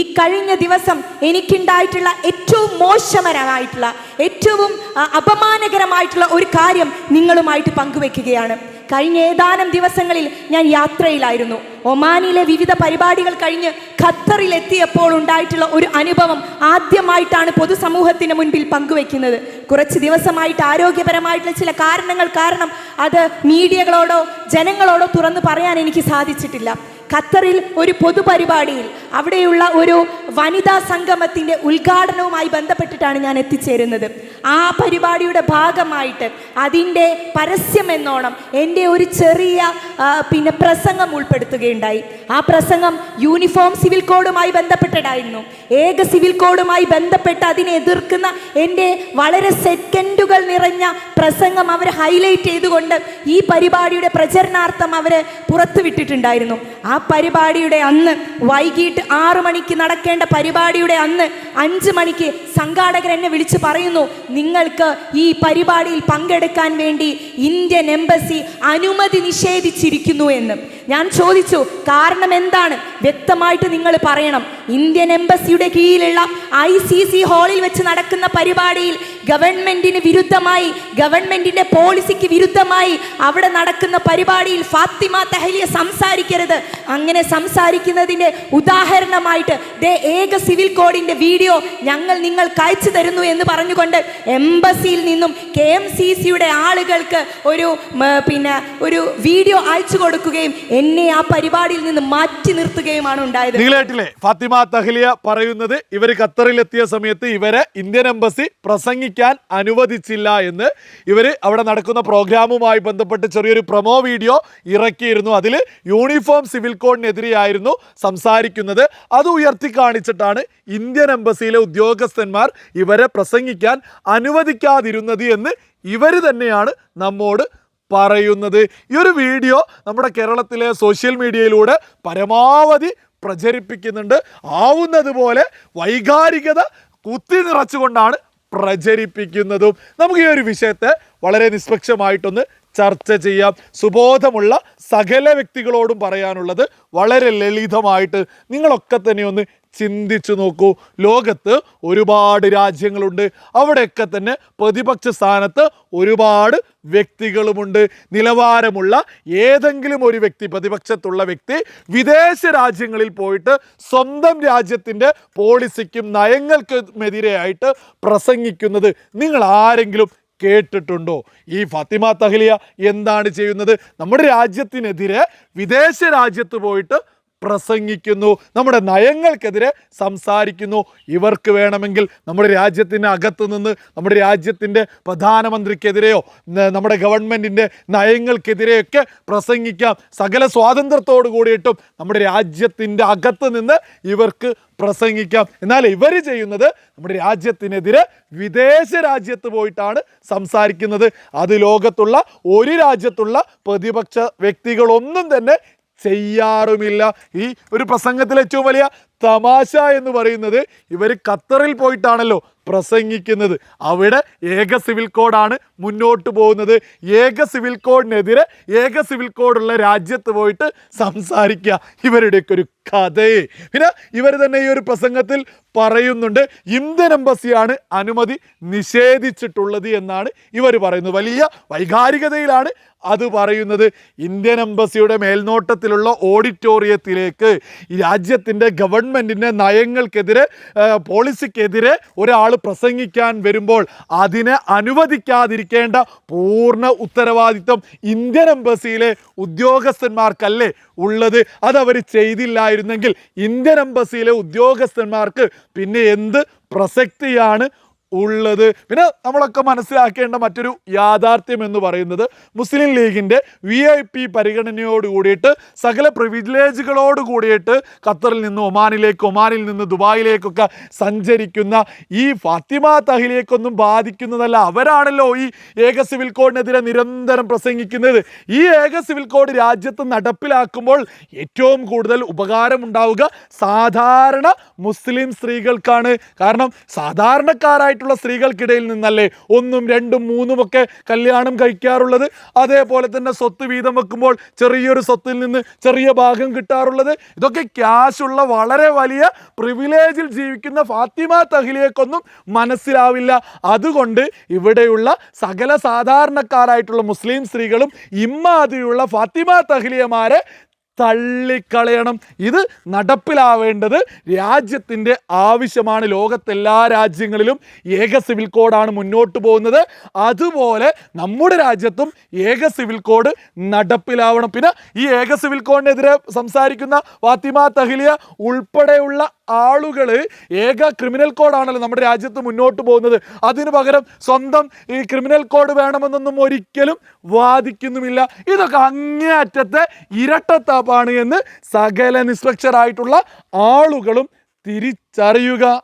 ഈ കഴിഞ്ഞ ദിവസം എനിക്കുണ്ടായിട്ടുള്ള ഏറ്റവും മോശമരമായിട്ടുള്ള ഏറ്റവും അപമാനകരമായിട്ടുള്ള ഒരു കാര്യം നിങ്ങളുമായിട്ട് പങ്കുവെക്കുകയാണ്. കഴിഞ്ഞ ഏതാനും ദിവസങ്ങളിൽ ഞാൻ യാത്രയിലായിരുന്നു. ഒമാനിലെ വിവിധ പരിപാടികൾ കഴിഞ്ഞ് ഖത്തറിൽ എത്തിയപ്പോൾ ഉണ്ടായിട്ടുള്ള ഒരു അനുഭവം ആദ്യമായിട്ടാണ് പൊതുസമൂഹത്തിന് മുൻപിൽ പങ്കുവെക്കുന്നത്. കുറച്ച് ദിവസമായിട്ട് ആരോഗ്യപരമായിട്ടുള്ള ചില കാരണങ്ങൾ കാരണം അത് മീഡിയകളോടോ ജനങ്ങളോടോ തുറന്നു പറയാൻ എനിക്ക് സാധിച്ചിട്ടില്ല. ഖത്തറിൽ ഒരു പൊതുപരിപാടിയിൽ അവിടെയുള്ള ഒരു വനിതാ സംഗമത്തിന്റെ ഉദ്ഘാടനവുമായി ബന്ധപ്പെട്ടിട്ടാണ് ഞാൻ എത്തിച്ചേരുന്നത്. ആ പരിപാടിയുടെ ഭാഗമായിട്ട് അതിന്റെ പരസ്യം എന്നോണം എന്റെ ഒരു ചെറിയ പിന്നെ പ്രസംഗം ഉൾപ്പെടുത്തുകയുണ്ടായി. ആ പ്രസംഗം യൂണിഫോം സിവിൽ കോഡുമായി ബന്ധപ്പെട്ടതായിരുന്നു. ഏക സിവിൽ കോഡുമായി ബന്ധപ്പെട്ട് അതിനെ എതിർക്കുന്ന എന്റെ വളരെ സെക്കൻഡുകൾ നിറഞ്ഞ പ്രസംഗം അവർ ഹൈലൈറ്റ് ചെയ്തുകൊണ്ട് ഈ പരിപാടിയുടെ പ്രചരണാർത്ഥം അവർ പുറത്തുവിട്ടിട്ടുണ്ടായിരുന്നു. ആ പരിപാടിയുടെ അന്ന് വൈകിട്ട് ആറു മണിക്ക് നടക്കേണ്ട പരിപാടിയുടെ അന്ന് അഞ്ച് മണിക്ക് സംഘാടകർ എന്നെ വിളിച്ച് പറയുന്നു നിങ്ങൾക്ക് ഈ പരിപാടിയിൽ പങ്കെടുക്കാൻ വേണ്ടി ഇന്ത്യൻ എംബസി അനുമതി നിഷേധിച്ചിരിക്കുന്നു എന്ന്. ഞാൻ ചോദിച്ചു കാരണം എന്താണ്? വ്യക്തമായിട്ട് നിങ്ങൾ പറയണം ഇന്ത്യൻ എംബസിയുടെ കീഴിലുള്ള ഐ സി സി ഹാളിൽ വെച്ച് നടക്കുന്ന പരിപാടിയിൽ ഗവൺമെന്റിന് വിരുദ്ധമായി ഗവൺമെന്റിന്റെ പോളിസിക്ക് വിരുദ്ധമായി അവിടെ നടക്കുന്ന പരിപാടിയിൽ ഫാത്തിമ തഹലിയ സംസാരിക്കരുത്. അങ്ങനെ സംസാരിക്കുന്നതിന്റെ ഉദാഹരണമായിട്ട് ദേ ഏക സിവിൽ കോഡിന്റെ വീഡിയോ ഞങ്ങൾ നിങ്ങൾ അയച്ചു തരുന്നു എന്ന് പറഞ്ഞുകൊണ്ട് എംബസിയിൽ നിന്നും കെ എം സി സിയുടെ ആളുകൾക്ക് ഒരു പിന്നെ ഒരു വീഡിയോ അയച്ചു കൊടുക്കുകയും എന്നെ ആ പരിപാടിയിൽ നിന്ന് മാറ്റി നിർത്തുകയുമാണ് ഉണ്ടായത്. ഫാത്തിമ തഹലിയ പറയുന്നത് ഇവർ ഖത്തറിലെത്തിയ സമയത്ത് ഇവരെ ഇന്ത്യൻ എംബസി പ്രസംഗിക്കാൻ അനുവദിച്ചില്ല എന്ന് ഇവർ അവിടെ നടക്കുന്ന പ്രോഗ്രാമുമായി ബന്ധപ്പെട്ട് ചെറിയൊരു പ്രൊമോ വീഡിയോ ഇറക്കിയിരുന്നു. അതിൽ യൂണിഫോം സിവിൽ കോഡിനെതിരെയായിരുന്നു സംസാരിക്കുന്നത്. അത് ഉയർത്തി കാണിച്ചിട്ടാണ് ഇന്ത്യൻ എംബസിയിലെ ഉദ്യോഗസ്ഥന്മാർ ഇവരെ പ്രസംഗിക്കാൻ അനുവദിക്കാതിരുന്നത് എന്ന് ഇവർ തന്നെയാണ് നമ്മോട് പറയുന്നത്. ഈ ഒരു വീഡിയോ നമ്മുടെ കേരളത്തിലെ സോഷ്യൽ മീഡിയയിലൂടെ പരമാവധി പ്രചരിപ്പിക്കുന്നുണ്ട്. ആവുന്നത് പോലെ വൈകാരികത കുത്തി നിറച്ചുകൊണ്ടാണ് പ്രചരിപ്പിക്കുന്നതും. നമുക്ക് ഈ ഒരു വിഷയത്തെ വളരെ നിഷ്പക്ഷമായിട്ടൊന്ന് ചർച്ച ചെയ്യാം. സുബോധമുള്ള സകല വ്യക്തികളോടും പറയാനുള്ളത് വളരെ ലളിതമായിട്ട് നിങ്ങളൊക്കെ തന്നെ ഒന്ന് ചിന്തിച്ചു നോക്കൂ. ലോകത്ത് ഒരുപാട് രാജ്യങ്ങളുണ്ട്. അവിടെയൊക്കെ തന്നെ പ്രതിപക്ഷ സ്ഥാനത്ത് ഒരുപാട് വ്യക്തികളുമുണ്ട്. നിലവാരമുള്ള ഏതെങ്കിലും ഒരു വ്യക്തി പ്രതിപക്ഷത്തുള്ള വ്യക്തി വിദേശ രാജ്യങ്ങളിൽ പോയിട്ട് സ്വന്തം രാജ്യത്തിന്റെ പോളിസിക്കും നയങ്ങൾക്കുമെതിരെയായിട്ട് പ്രസംഗിക്കുന്നത് നിങ്ങൾ ആരെങ്കിലും കേട്ടിട്ടുണ്ടോ? ഈ ഫാത്തിമ തഹ്ലിയ എന്താണ് ചെയ്യുന്നത്? നമ്മുടെ രാജ്യത്തിനെതിരെ വിദേശ രാജ്യത്ത് പോയിട്ട് പ്രസംഗിക്കുന്നു നമ്മുടെ നയങ്ങൾക്കെതിരെ സംസാരിക്കുന്നു. ഇവർക്ക് വേണമെങ്കിൽ നമ്മുടെ രാജ്യത്തിന് അകത്ത് നിന്ന് നമ്മുടെ രാജ്യത്തിന്റെ പ്രധാനമന്ത്രിക്കെതിരെയോ നമ്മുടെ ഗവൺമെന്റിന്റെ നയങ്ങൾക്കെതിരെയൊക്കെ പ്രസംഗിക്കാം. സകല സ്വാതന്ത്ര്യത്തോടു കൂടിയിട്ടും നമ്മുടെ രാജ്യത്തിന്റെ അകത്ത് നിന്ന് ഇവർക്ക് പ്രസംഗിക്കാം. എന്നാൽ ഇവർ ചെയ്യുന്നത് നമ്മുടെ രാജ്യത്തിനെതിരെ വിദേശ രാജ്യത്ത് പോയിട്ടാണ് സംസാരിക്കുന്നത്. അത് ലോകത്തുള്ള ഒരു രാജ്യത്തുള്ള പ്രതിപക്ഷ വ്യക്തികളൊന്നും തന്നെ ചെയ്യാറുമില്ല. ഈ ഒരു പ്രസംഗത്തിൽ ഏറ്റവും വലിയ തമാശ എന്ന് പറയുന്നത് ഇവർ ഖത്തറിൽ പോയിട്ടാണല്ലോ പ്രസംഗിക്കുന്നത്. അവിടെ ഏക സിവിൽ കോഡാണ് മുന്നോട്ട് പോകുന്നത്. ഏക സിവിൽ കോഡിനെതിരെ ഏക സിവിൽ കോഡുള്ള രാജ്യത്ത് പോയിട്ട് സംസാരിക്കുക ഇവരുടെയൊക്കെ ഒരു കഥയെ പിന്നെ ഇവർ തന്നെ ഈ ഒരു പ്രസംഗത്തിൽ പറയുന്നുണ്ട് ഇന്ത്യൻ എംബസിയാണ് അനുമതി നിഷേധിച്ചിട്ടുള്ളത് എന്നാണ് ഇവർ പറയുന്നത്. വലിയ വൈകാരികതയിലാണ് അത് പറയുന്നത്. ഇന്ത്യൻ എംബസിയുടെ മേൽനോട്ടത്തിലുള്ള ഓഡിറ്റോറിയത്തിലേക്ക് രാജ്യത്തിന്റെ രാജ്യത്തിന്റെ ഗവൺമെന്റിന്റെ നയങ്ങൾക്കെതിരെ പോളിസിക്കെതിരെ ഒരാൾ പ്രസംഗിക്കാൻ വരുമ്പോൾ അതിനെ അനുവദിക്കാതിരിക്കേണ്ട പൂർണ ഉത്തരവാദിത്വം ഇന്ത്യൻ എംബസിയിലെ ഉദ്യോഗസ്ഥന്മാർക്കല്ലേ ഉള്ളത്? അതവർ ചെയ്തില്ലായിരുന്നെങ്കിൽ ഇന്ത്യൻ എംബസിയിലെ ഉദ്യോഗസ്ഥന്മാർക്ക് പിന്നെ എന്ത് പ്രസക്തിയാണ് ഉള്ളത്. പിന്നെ നമ്മളൊക്കെ മനസ്സിലാക്കേണ്ട മറ്റൊരു യാഥാർത്ഥ്യം എന്ന് പറയുന്നത് മുസ്ലിം ലീഗിന്റെ വി ഐ പി പരിഗണനയോട് കൂടിയിട്ട് സകല പ്രിവിലേജുകളോട് കൂടിയിട്ട് ഖത്തറിൽ നിന്ന് ഒമാനിലേക്ക് ഒമാനിൽ നിന്ന് ദുബായിലേക്കൊക്കെ സഞ്ചരിക്കുന്ന ഈ ഫാത്തിമ തഹിലേക്കൊന്നും ബാധിക്കുന്നതല്ല. അവരാണല്ലോ ഈ ഏക സിവിൽ കോഡിനെതിരെ നിരന്തരം പ്രസംഗിക്കുന്നത്. ഈ ഏക സിവിൽ കോഡ് രാജ്യത്ത് നടപ്പിലാക്കുമ്പോൾ ഏറ്റവും കൂടുതൽ ഉപകാരമുണ്ടാവുക സാധാരണ മുസ്ലിം സ്ത്രീകൾക്കാണ്. കാരണം സാധാരണക്കാരായിട്ടുള്ള സാധാരണക്കാരായിട്ടുള്ള സ്ത്രീകൾക്കിടയിൽ നിന്നല്ലേ ഒന്നും രണ്ടും മൂന്നും ഒക്കെ കല്യാണം കഴിക്കാറുള്ളത്. അതേപോലെ തന്നെ സ്വത്ത് വീതം വെക്കുമ്പോൾ ചെറിയൊരു സ്വത്തിൽ നിന്ന് ചെറിയ ഭാഗം കിട്ടാറുള്ളത്. ഇതൊക്കെ ക്യാഷുള്ള വളരെ വലിയ പ്രിവിലേജിൽ ജീവിക്കുന്ന ഫാത്തിമ തഹ്ലിയക്കൊന്നും മനസ്സിലാവില്ല. അതുകൊണ്ട് ഇവിടെയുള്ള സകല സാധാരണക്കാരായിട്ടുള്ള മുസ്ലിം സ്ത്രീകളും ഇമ്മാതിരിയുള്ള ഫാത്തിമ തഹ്ലിയമാരെ തള്ളിക്കളയണം. ഇത് നടപ്പിലാവേണ്ടത് രാജ്യത്തിന്റെ ആവശ്യമാണ്. ലോകത്തെല്ലാ രാജ്യങ്ങളിലും ഏക സിവിൽ കോഡാണ് മുന്നോട്ട് പോകുന്നത്. അതുപോലെ നമ്മുടെ രാജ്യത്തും ഏക സിവിൽ കോഡ് നടപ്പിലാവണം. പിന്നെ ഈ ഏക സിവിൽ കോഡിനെതിരെ സംസാരിക്കുന്ന ഫാത്തിമ തഹ്ലിയ ഉൾപ്പെടെയുള്ള ആളുകൾ ഏക ക്രിമിനൽ കോഡാണല്ലോ നമ്മുടെ രാജ്യത്ത് മുന്നോട്ട് പോകുന്നത്. അതിനു പകരം സ്വന്തം ഈ ക്രിമിനൽ കോഡ് വേണമെന്നൊന്നും ഒരിക്കലും വാദിക്കുന്നുമില്ല. ഇതൊക്കെ അങ്ങേയറ്റത്തെ ഇരട്ടത്താപ്പാണ് എന്ന് സകല നിസ്പക്ഷരായിട്ടുള്ള ആളുകളും തിരിച്ചറിയുക.